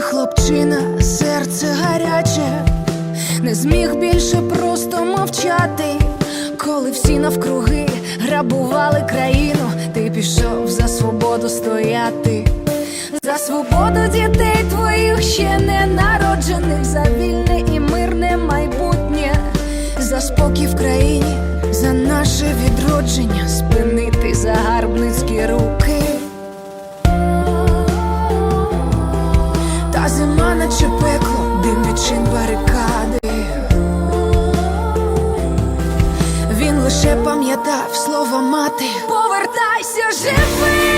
хлопчина, серце гаряче, не зміг більше просто мовчати, коли всі навкруги грабували країну, ти пішов за свободу стояти, за свободу дітей твоїх ще не народжених, наче пекло, дим відчин барикади. Він лише пам'ятав слова мати. Повертайся живим,